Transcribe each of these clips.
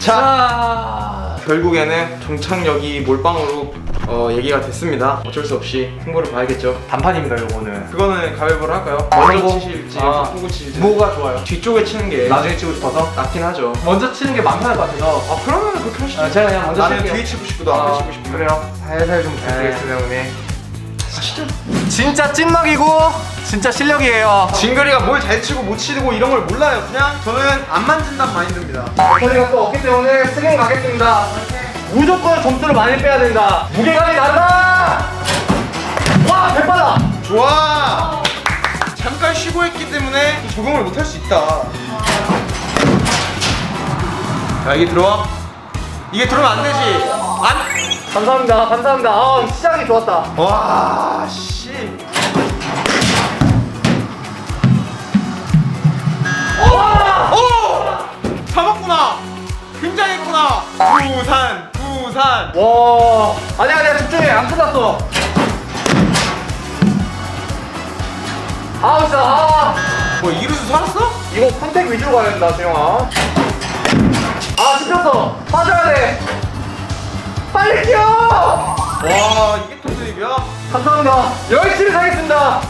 자, 결국에는 종착역이 몰빵으로 어, 얘기가 됐습니다. 어쩔 수 없이 승부를 봐야겠죠. 단판입니다 요거는 그거는 가위바위보를 할까요? 먼저 보- 치실지, 아. 후고 치실지. 뭐가 좋아요? 뒤쪽에 치는 게 나중에 치고 싶어서 낫긴 하죠. 먼저 치는 게 편할 것 같아서 아, 그러면 그렇게 하시죠. 아, 제가 그냥 먼저 나는 칠게요. 뒤에 치고 싶고 너 앞에 아, 치고 싶고. 그래요 살살 좀 부탁드리겠습니다, 형님 진짜 찐막이고 진짜 실력이에요 진글이가 뭘 잘 치고 못 치고 이런 걸 몰라요. 그냥 저는 안 만진단 마인드입니다. 저희가 또 없기 때문에 스윙 가겠습니다 무조건 점수를 많이 빼야 된다 무게감이 다르다 와 백발라 좋아. 잠깐 쉬고 했기 때문에 적응을 못 할 수 있다. 자, 이게 들어와. 이게 들어오면 안 되지. 안. 감사합니다 감사합니다 아 시작이 좋았다 와, 씨. 오! 오! 잡았구나. 굉장했구나. 부산, 부산. 와 아니야 아니야 집중해 안 끝났어 아 진짜 아 뭐 이루수 살았어? 이거 컨택 위주로 가야 된다 재영아 아 씹혔어 빠져야 돼 빨리 뛰어 와, 이게 토드립이야? 감사합니다 열심히 살겠습니다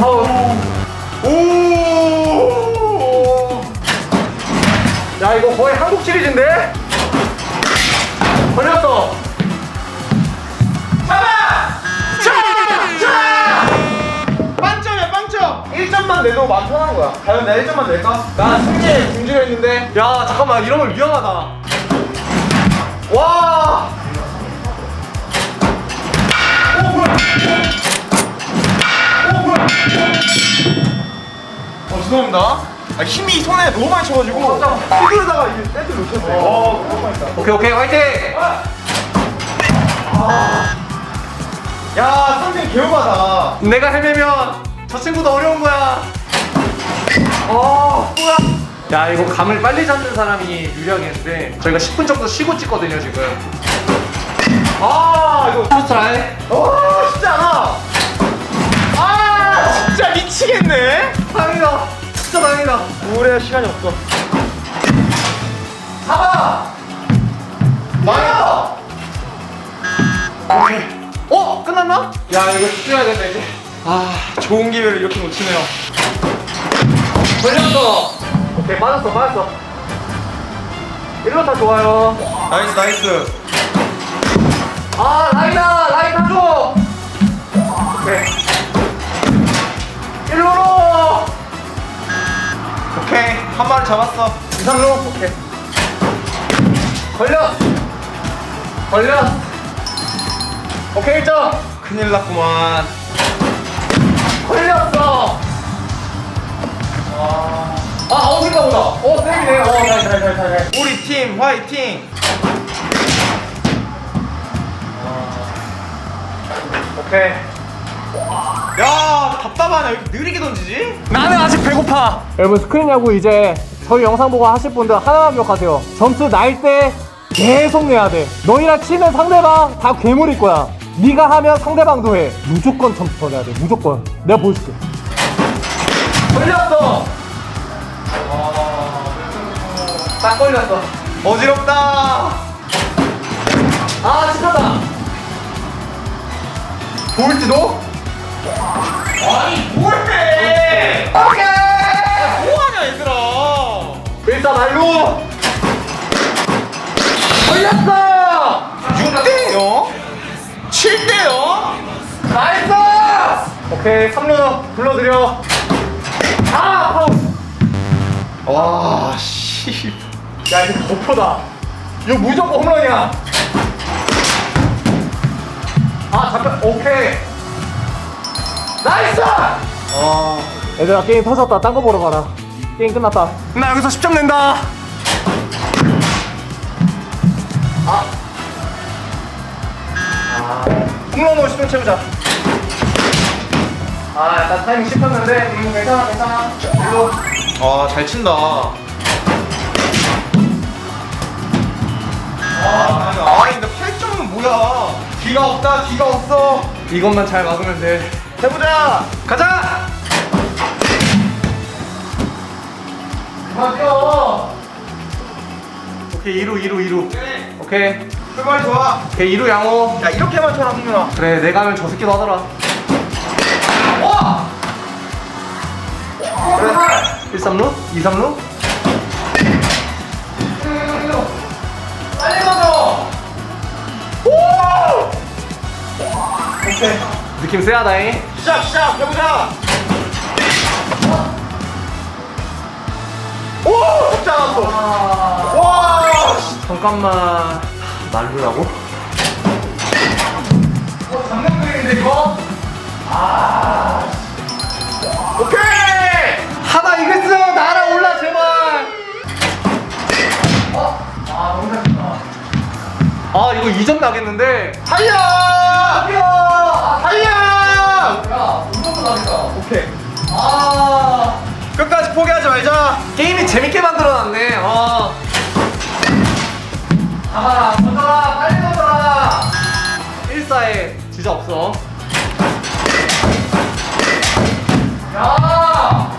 아우 오! 야 이거 거의 한국 시리즈인데? 걸렸어. 빵점이야, 빵점. 1점만 내도 마음 편한 거야. 과연 나 1점만 낼까? 나 승리에 중지했는데. 야 잠깐만. 이러면 위험하다. 와! 어, 죄송합니다. 아, 힘이 손에 너무 많이 쳐가지고 휘두르다가 이게 세트 놓쳤어요. 어, 너무 많이 다 오케이 오케이 화이팅 야, 선생 개우하다. 내가 헤매면 저 친구도 어려운 거야 어 뭐야 야 이거 감을 빨리 잡는 사람이 유리하겠는데 저희가 10분 정도 쉬고 찍거든요 지금 아 이거 스트라이 와, 쉽지 않아. 아, 진짜 미치겠네. 다행이다 진짜 다행이다. 우울해 시간이 없어. 잡아! 망했다. 어? 끝났나? 야 이거 집중해야겠다 이제. 아, 좋은 기회를 이렇게 놓치네요. 걸렸어. 오케이 빠졌어 빠졌어. 1루타 좋아요. 나이스, 나이스. 아 라이다 라이 타줘! 오케이 한 마리 잡았어. 2, 3루 오케이. 걸렸 걸렸 오케이 1점 큰일 났구만. 걸렸어! 아 어딘가 보다. 어 땡이네. 어 다시 다시 다시 다시 우리 팀 화이팅. 오케이. 야, 답답하네. 왜 이렇게 느리게 던지지? 나는 아직 배고파. 여러분 스크린 야구 이제 저희 영상 보고 하실 분들 하나만 기억하세요. 점수 날 때 계속 내야 돼. 너희랑 치면 상대방 다 괴물일 거야. 네가 하면 상대방도 해. 무조건 점수 더 내야 돼. 무조건. 내가 보여줄게. 걸렸어. 딱 걸렸어. 어지럽다. 아 치쳤다. 보일지도? 아니, 뭐해? 오케이. 일단 알로. 걸렸어. 6대0? 7대0? 나이스! 오케이, 3루 불러드려. 아, 파울. 와, 씨. 야, 이거 거포다. 이거 무조건 홈런이야. 아, 잠깐, 오케이. 나이스! 아, 얘들아, 게임 터졌다. 딴 거 보러 가라. 게임 끝났다. 나 여기서 10점 낸다. 아. 아, 홈런 50점 채우자. 아, 약간 타이밍 씹혔는데, 음, 괜찮아, 괜찮아. 일로. 아, 잘 친다. 아, 아, 근데 8점은 뭐야? 뒤가 없다, 뒤가 없어. 이것만 잘 막으면 돼. 해보자. 가자. 뛰어. 오케이 2루 2루 2루 오케이 출발 좋아. 오케이 2루 양호 야 이렇게만 쳐라 승민아. 그래 내가 하면 저 새끼도 하더라 와! 그래 1, 3루 2, 3루 빨리 가자 오! 오케이 느낌 세하다잉 시작 시작 해보자. 오! 잡지 않았어. 와! 잠깐만 말루라고? 어 장난감인데 이거? 오케이! 하나 이겼어 날아올라 제발 어? 아 너무 잘했다 아 이거 2점 나겠는데 달려! 야! 게임이 재밌게 만들어놨네. 어. 가봐라 던져라 빨리 던져라. 1사에 지자 없어. 야!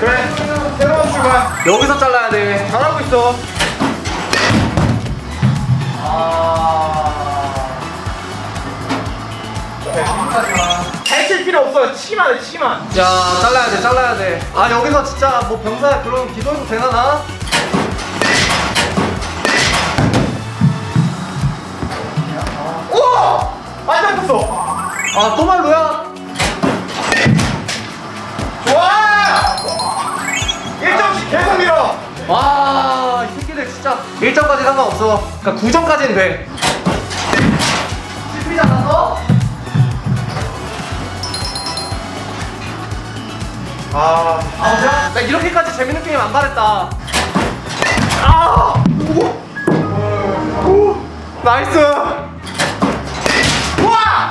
그래. 새로운 출발. 여기서 잘라야 돼. 잘하고 있어. 아... 해칠 필요 없어요. 치만 해, 치만. 야 잘라야 돼 잘라야 돼아 여기서 진짜 뭐 병사야 그런 기도해도 되나 나? 오! 안 잡혔어. 아 또 말로야? 좋아! 1점씩 계속 밀어. 와이 새끼들 진짜 1점까지 상관없어 그니까 9점까지는 돼 아, 아 그래? 나 이렇게까지 재밌는 게임 안 바랬다 아! 오 나이스 우와!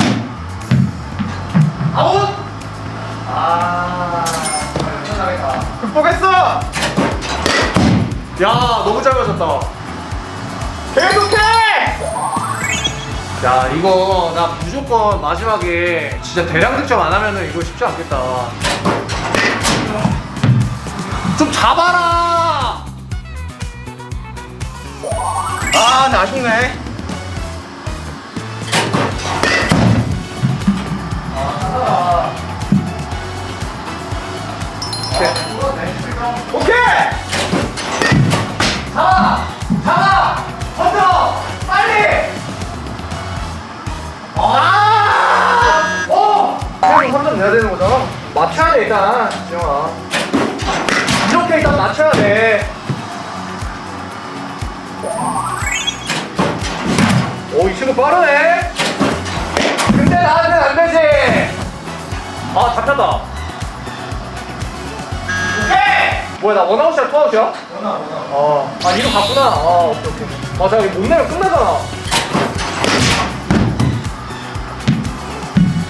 아웃 아 끝나겠다 극복했어. 야 너무 잘 맞았다 계속해. 야 이거 나 무조건 마지막에 진짜 대량 득점 안 하면은 이거 쉽지 않겠다 좀 잡아라 아, 나 아쉽네. 맞춰야 돼 일단 지영아 이렇게 일단 맞춰야 돼 오, 이 친구 빠르네? 근데 나한테는 안 되지! 아, 잡혔다. 오케이! 뭐야, 나 원아웃이야, 투아웃이야? 원아, 원아. 어. 아, 이거 갔구나. 아, 오케이, 오케이. 맞아, 이거 못 내면 끝나잖아.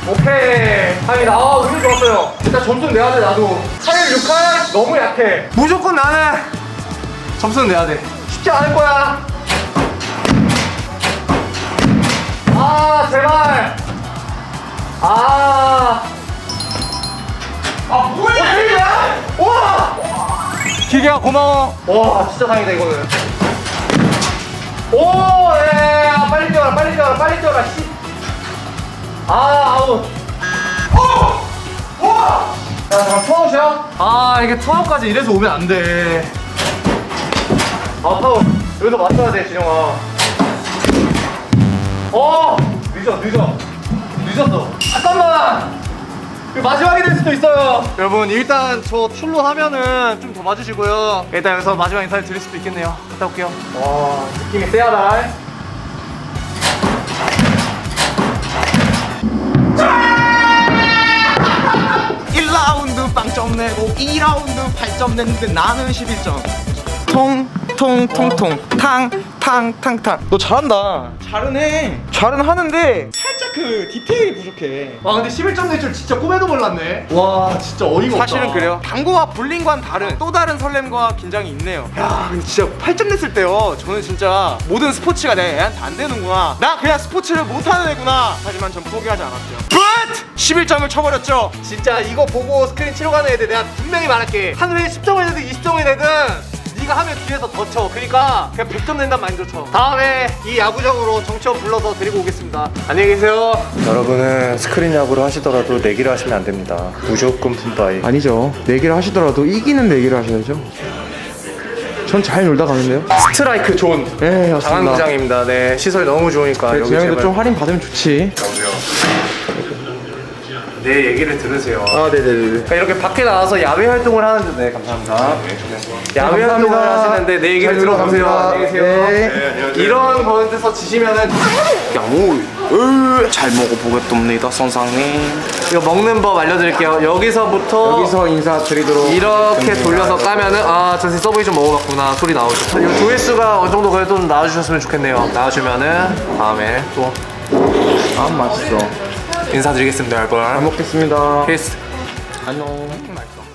오케이. 다행이다. 아, 운이 좋았어요. 일단 점수 는 내야 돼, 나도. 8, 6할 너무 약해. 무조건 나는 점수는 내야 돼. 쉽지 않을 거야. 아, 제발. 아. 아, 뭐야, 이거! 와! 기계야 고마워. 와 진짜 다행이다 이거는. 오, 예, 아, 빨리 뛰어라, 빨리 뛰어라, 빨리 뛰어라. 씨. 아. 오! 우와! 야, 잠깐 투아웃이야? 아, 이게 투아웃까지 이래서 오면 안 돼. 아, 파울. 여기서 맞춰야 돼, 진영아. 어, 늦어, 늦어. 늦었어. 잠깐만. 이거 마지막이 될 수도 있어요. 여러분, 일단 저 출로 하면은 좀 더 봐주시고요. 일단 여기서 마지막 인사를 드릴 수도 있겠네요. 갔다 올게요. 와, 느낌이 세하다. 1라운드 빵점 내고 2라운드 8점 냈는데 나는 11점. 통 통통통. 탕탕탕탕. 너 잘한다. 잘은 잘은 하는데 살짝 그 디테일이 부족해. 와, 근데 11점 낼 줄 진짜 꿈에도 몰랐네. 와, 진짜 어이가 없다. 사실은 그래요. 당구와 볼링과는 다른 또 다른 설렘과 긴장이 있네요. 야 근데 진짜 8점 냈을 때요. 저는 진짜 모든 스포츠가 내 애한테 안 되는구나. 나 그냥 스포츠를 못하는 애구나. 하지만 전 포기하지 않았죠. But 11점을 쳐버렸죠 진짜 이거 보고 스크린 치러 가는 애들 내가 분명히 말할게 한 회에 10점을 내든 20점을 내든 네가 하면 뒤에서 더 쳐. 그러니까 그냥 100점 낸단 마인드로 쳐. 다음에 이 야구장으로 정치원 불러서 데리고 오겠습니다. 안녕히 계세요. 여러분은 스크린 야구를 하시더라도 내기를 하시면 안 됩니다. 무조건 푼바이. 아니죠. 내기를 하시더라도 이기는 내기를 하셔야죠. 전 잘 놀다 가는데요. 스트라이크 존. 네, 맞습니다. 장안구장입니다. 네, 시설 너무 좋으니까 네, 여기 재영이도 제발 좀 할인 받으면 좋지. 내 얘기를 들으세요. 아, 네네네. 그러니까 이렇게 밖에 나와서 야외 활동을 하는데 네, 감사합니다. 야외 네, 활동을 감사합니다. 하시는데 내 얘기를 잘 들어보세요. 안녕히 계세요. 네. 이런 거에서 지시면은 으, 잘 먹어보겠답니다 선상님 이거 먹는 법 알려드릴게요. 여기서부터 여기서 인사드리도록. 이렇게 돌려서 까면은 아 전세 서브웨이 좀 먹어봤구나 소리 나오죠 이 조회수가 어느 정도 그래도 좀 나와주셨으면 좋겠네요 나와주면은 다음에 또 아, 맛있어. 인사드리겠습니다 여러분 잘 먹겠습니다. 피스 안녕. 맛있어